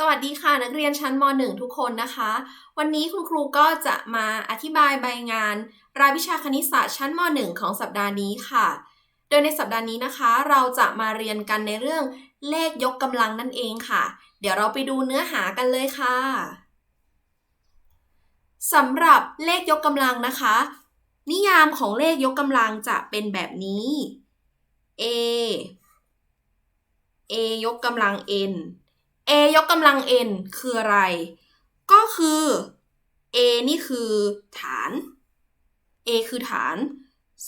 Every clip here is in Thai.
สวัสดีค่ะนักเรียนชั้นม .1 ทุกคนนะคะ วันนี้คุณครูก็จะมาอธิบายใบงาน รายวิชาคณิตศาสตร์ชั้นม .1 ของสัปดาห์นี้ค่ะ โดยในสัปดาห์นี้นะคะ เราจะมาเรียนกันในเรื่องเลขยกกำลังนั่นเองค่ะ เดี๋ยวเราไปดูเนื้อหากันเลยค่ะสำหรับเลขยกกำลังนะคะ นิยามของเลขยกกำลังจะเป็นแบบนี้ a a ยกกำลัง n a ยกกำลัง n คืออะไร ก็คือ a นี่คือฐาน a คือฐาน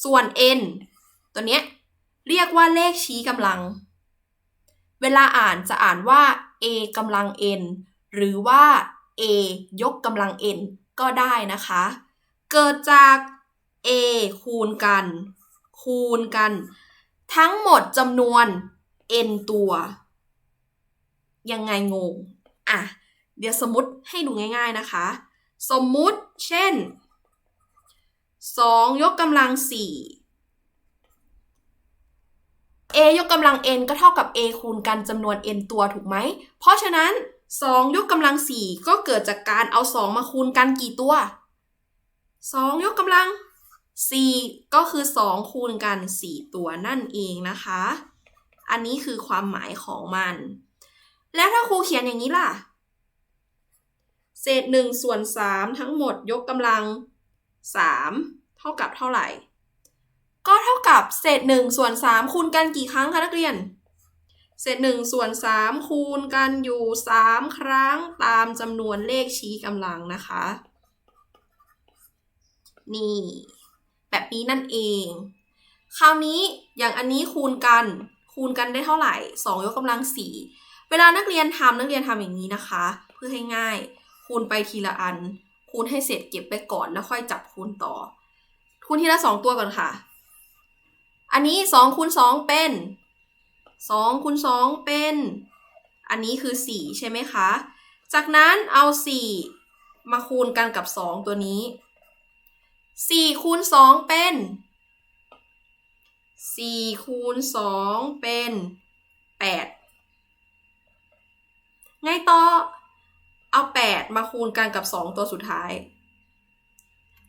ส่วน n ตัวเนี้ยเรียกว่าเลขชี้กำลัง เวลาอ่านจะอ่านว่า a กำลัง n หรือว่า a ยกกำลัง n ก็ได้นะคะ เกิดจาก a คูณกัน คูณกัน ทั้งหมดจำนวน n ตัว ยังไงงง อะ เดี๋ยวสมมติให้ดูง่ายๆนะคะ สมมุติเช่น 2 ยกกำลัง 4 a ยกกำลัง n ก็เท่ากับ a คูณกันจำนวน n ตัวถูกไหม เพราะฉะนั้น 2 ยกกำลัง 4 ก็เกิดจากการเอา 2 มาคูณกันกี่ตัว 2 ยกกำลัง 4 ก็คือ 2 คูณกัน 4 ตัวนั่นเองนะคะ อันนี้คือความหมายของมัน แล้วถ้าครูเขียนอย่างนี้ล่ะ เศษหนึ่งส่วนสามทั้งหมดยกกำลังสามเท่ากับเท่าไหร่ ก็เท่ากับเศษหนึ่งส่วนสามคูณกันกี่ครั้งคะนักเรียน เศษหนึ่งส่วนสามคูณกันอยู่สามครั้งตามจำนวนเลขชี้กำลังนะคะ นี่ แบบนี้นั่นเอง คราวนี้อย่างอันนี้คูณกัน คูณกันได้เท่าไหร่2ยกกำลัง4 เวลานักเรียนทำนักเรียนทำอย่างนี้นะคะ เพื่อให้ง่าย คูณไปทีละอัน คูณให้เสร็จเก็บไปก่อนแล้วค่อยจับคูณต่อ คูณทีละ2ตัวก่อนค่ะ อันนี้2คูณ2เป็น2คูณ2เป็น อันนี้คือ4ใช่ไหมคะ จากนั้นเอา4มาคูณกันกับ2ตัวนี้4คูณ2เป็น4คูณ2เป็น8 ไงต่อ เอา8มาคูณกันกับ2ตัวสุดท้าย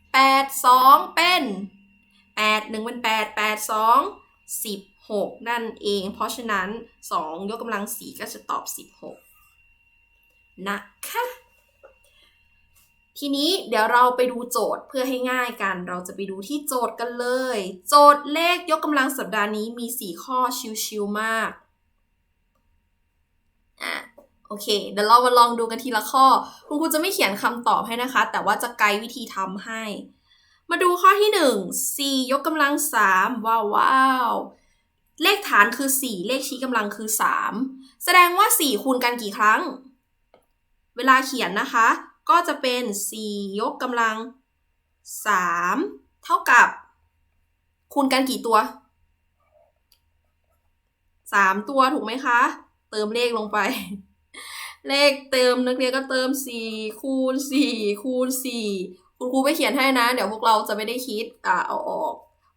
8 2เป็น8 1เป็น8 8 2 16นั่นเอง เพราะฉะนั้น2ยกกำลัง4ก็จะตอบ16นะคะ ทีนี้เดี๋ยวเราไปดูโจทย์เพื่อให้ง่ายกัน เราจะไปดูที่โจทย์กันเลย โจทย์เลขยกกำลังสัปดาห์นี้มี 4 ข้อชิวๆมาก โอเค เดี๋ยวเรามาลองดูกันทีละข้อ คุณครูจะไม่เขียนคำตอบให้นะคะ แต่ว่าจะไกด์วิธีทำให้ มาดูข้อที่1 4ยกกำลัง3ว้าวว้าวเลขฐานคือ 4 เลขชี้กำลังคือ 3 แสดงว่า 4 คูณกันกี่ครั้ง เวลาเขียนนะคะ ก็จะเป็น 4 ยกกำลัง 3 เท่ากับ คูณกันกี่ตัว 3 ตัวถูกไหมคะ เติมเลขลงไป เลขเติมนักเรียนก็เติม4คูณ4คูณ4คุณครูไปเขียนให้นะ เดี๋ยวพวกเราจะไม่ได้คิดอ่าเอาออก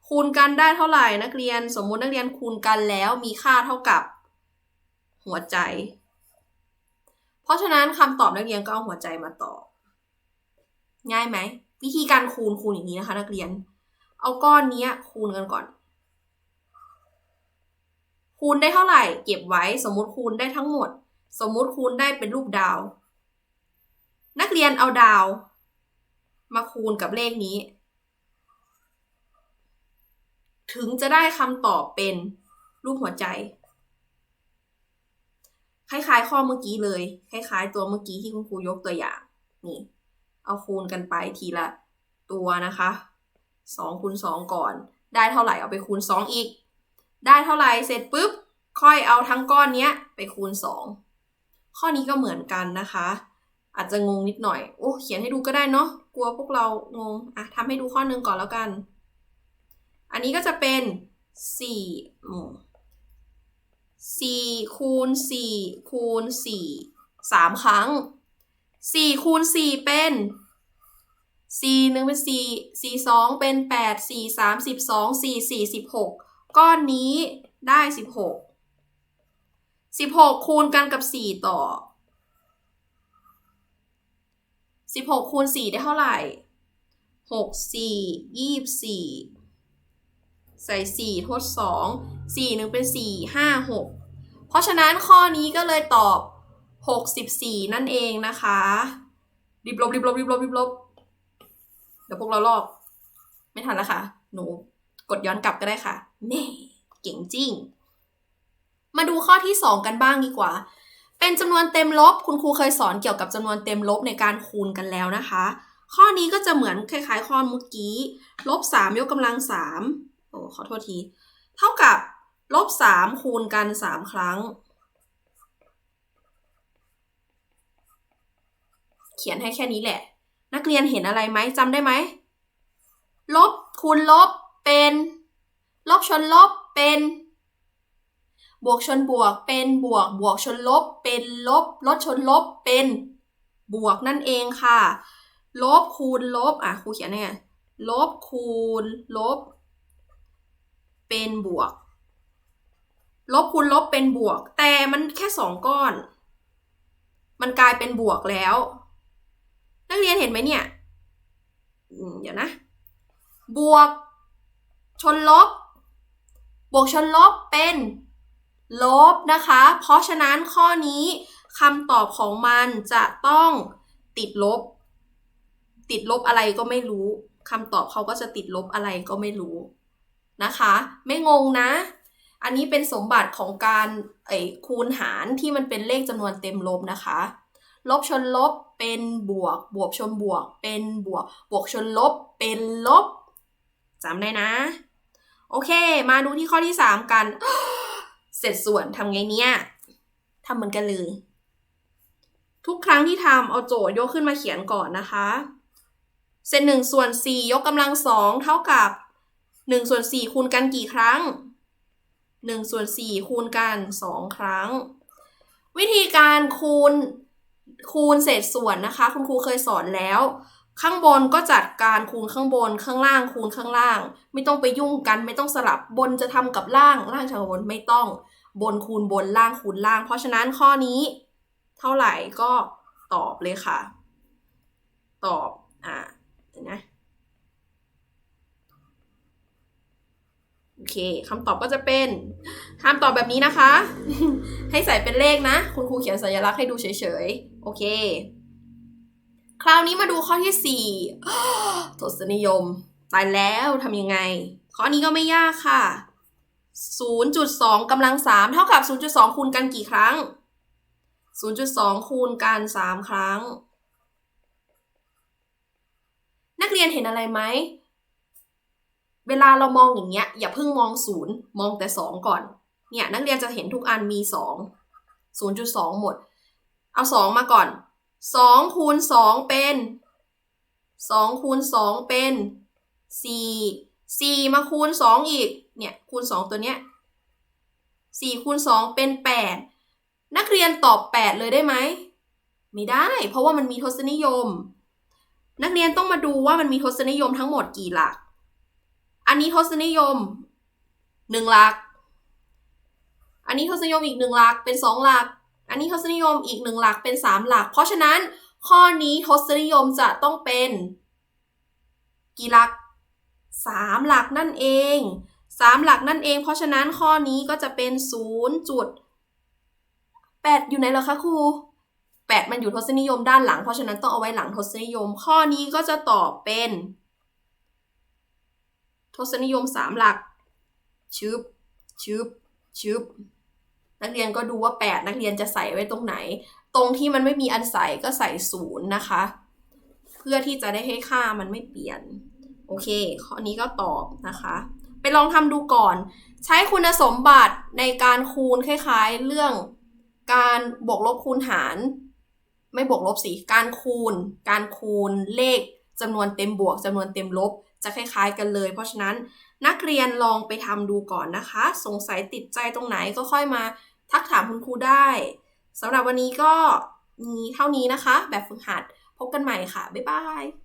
คูณกันได้เท่าไหร่นักเรียน สมมุตินักเรียนคูณกันแล้วมีค่าเท่ากับ หัวใจ เพราะฉะนั้นคำตอบนักเรียนก็เอาหัวใจมาตอบ ง่ายไหมวิธีการคูณคูณอย่างนี้นะคะ นักเรียน เอาก้อนนี้คูณกันก่อน คูณได้เท่าไหร่ เก็บไว้สมมุติคูณได้ทั้งหมด สมมุติคูณได้เป็นรูปดาว นักเรียนเอาดาว มาคูณกับเลขนี้ ถึงจะได้คำตอบเป็นรูปหัวใจ คล้ายๆ ข้อเมื่อกี้เลย คล้ายๆ ตัวเมื่อกี้ที่คุณครูยกตัวอย่าง นี่ เอาคูณกันไปทีละตัวนะคะสองคูณสองก่อน ได้เท่าไหร่เอาไปคูณสองอีก ได้เท่าไหร่เสร็จปุ๊บ ค่อยเอาทั้งก้อนเนี้ยไปคูณสอง ข้อนี้ก็เหมือนกันนะคะ อาจจะงงนิดหน่อย โอ้ เขียนให้ดูก็ได้เนาะ กลัวพวกเรางง อะทำให้ดูข้อนึงก่อนแล้วกัน อันนี้ก็จะเป็นสี่อืมสี่คูณสี่คูณสี่สามครั้งสี่คูณสี่เป็นสี่หนึ่งเป็นสี่สี่สองเป็นแปดสี่สามสิบสองสี่สี่สิบหกก้อนนี้ได้สิบหก สิบหกคูณกันกับสี่ต่อสิบหกคูณสี่ได้เท่าไหร่หกสี่ยี่สิบสี่ใส่สี่ทดสองสี่หนึ่งเป็นสี่ห้าหกเพราะฉะนั้นข้อนี้ก็เลยตอบหกสิบสี่นั่นเองนะคะรีบลบรีบลบรีบลบรีบลบเดี๋ยวพวกเราลอก ไม่ทันแล้วค่ะ หนูกดย้อนกลับก็ได้ค่ะเน่เก่งจริง มาดูข้อที่ 2 กันบ้างดีกว่า เป็นจำนวนเต็มลบ คุณครูเคยสอนเกี่ยวกับจำนวนเต็มลบในการคูณกันแล้วนะคะ ข้อนี้ก็จะเหมือนคล้ายๆ ข้อเมื่อกี้ลบ3ยกกำลัง3โอ้ขอโทษที เท่ากับลบ3คูณกัน3ครั้ง เขียนให้แค่นี้แหละ นักเรียนเห็นอะไรไหมจำได้ไหมลบคูณลบเป็น ลบชนลบเป็น บวกชนบวกเป็นบวก บวกชนลบ เป็นลบ ลดชนลบเป็นบวกนั่นเองค่ะ ลบคูณลบ อะครูเขียนไงลบคูณลบ เป็นบวก ลบคูณลบเป็นบวก แต่มันแค่สองก้อน มันกลายเป็นบวกแล้ว นักเรียนเห็นไหมเนี่ยเดี๋ยวนะ บวก ชนลบ บวกชนลบเป็น ลบนะคะ เพราะฉะนั้นข้อนี้คำตอบของมันจะต้องติดลบ ติดลบอะไรก็ไม่รู้คำตอบเขาก็จะติดลบอะไรก็ไม่รู้นะคะ ไม่งงนะ อันนี้เป็นสมบัติของการไอคูณหารที่มันเป็นเลขจำนวนเต็มลบนะคะ ลบชนลบเป็นบวก บวกชนบวก เป็นบวก บวกชนลบเป็นลบจำได้นะ โอเค มาดูที่ข้อที่ 3 กัน เสร็จส่วนทำไงเนี่ยทำเหมือนกันเลย ทุกครั้งที่ทำเอาโจทย์ยกขึ้นมาเขียนก่อนนะคะ เศษหนึ่งส่วนสี่ยกกำลังสองเท่ากับหนึ่งส่วนสี่คูณกันกี่ครั้งหนึ่งส่วนสี่คูณกันสองครั้ง วิธีการคูณคูณเศษส่วนนะคะ คุณครูเคยสอนแล้ว ข้างบนก็จัดการคูณข้างบนข้างล่างคูณข้างล่าง ไม่ต้องไปยุ่งกันไม่ต้องสลับบนจะทำกับล่างล่างทำกับบนไม่ต้อง บนคูณบนล่างคูณล่าง เพราะฉะนั้นข้อนี้ เท่าไหร่ก็ตอบเลยค่ะ ตอบอ่านะโอเคคำตอบก็จะเป็นคำตอบแบบนี้นะคะ ให้ใส่เป็นเลขนะ คุณครูเขียนสัญลักษณ์ให้ดูเฉยๆ โอเค คราวนี้มาดูข้อที่4ทศนิยม ตายแล้วทำยังไง ข้อนี้ก็ไม่ยากค่ะ 0.2กำลัง 3 เท่ากับ 0.2 คูณกันกี่ครั้ง 0.2 คูณกัน 3 ครั้ง นักเรียนเห็นอะไรไหม เวลาเรามองอย่างเงี้ย อย่าเพิ่งมองศูนย์มองแต่ 2 ก่อน เนี่ยนักเรียนจะเห็นทุกอันมี 2 0.2 หมด เอา 2 มาก่อน 2คูณ2เป็น2คูณ2เป็น4 4มาคูณ2อีก เนี่ยคูณ2ตัวเนี้ย4คูณ2เป็น8นักเรียนตอบ8เลยได้ไหม ไม่ได้ เพราะว่ามันมีทศนิยม นักเรียนต้องมาดูว่ามันมีทศนิยมทั้งหมดกี่หลัก อันนี้ทศนิยม1หลัก อันนี้ทศนิยมอีก1หลักเป็น2หลัก อันนี้ทศนิยมอีก1หลักเป็น 3 หลัก เพราะฉะนั้นข้อนี้ทศนิยมจะต้องเป็นกี่หลัก 3 หลักนั่นเอง 3 หลักนั่นเอง เพราะฉะนั้นข้อนี้ก็จะเป็น0จุด8อยู่ไหนเหรอคะครู8 มันอยู่ทศนิยมด้านหลัง เพราะฉะนั้นต้องเอาไว้หลังทศนิยม ข้อนี้ก็จะตอบเป็น ทศนิยม 3 หลักชึบชึบชึบ นักเรียนก็ดูว่า 8 นักเรียนจะใส่ไว้ตรงไหน ตรงที่มันไม่มีอันใส่ก็ใส่ศูนย์นะคะ เพื่อที่จะได้ให้ค่ามันไม่เปลี่ยน โอเค ข้อนี้ก็ตอบนะคะ ไปลองทำดูก่อน ใช้คุณสมบัติในการคูณคล้ายๆ เรื่องการบวกลบคูณหาร ไม่บวกลบสิ การคูณ การคูณเลขจำนวนเต็มบวกจำนวนเต็มลบจะคล้ายๆกันเลย เพราะฉะนั้นนักเรียนลองไปทำดูก่อนนะคะ สงสัยติดใจตรงไหนก็ค่อยมา ทักถามคุณครูได้สำหรับวันนี้ก็มีเท่านี้นะคะ แบบฝึกหัดพบกันใหม่ค่ะ บ๊ายบาย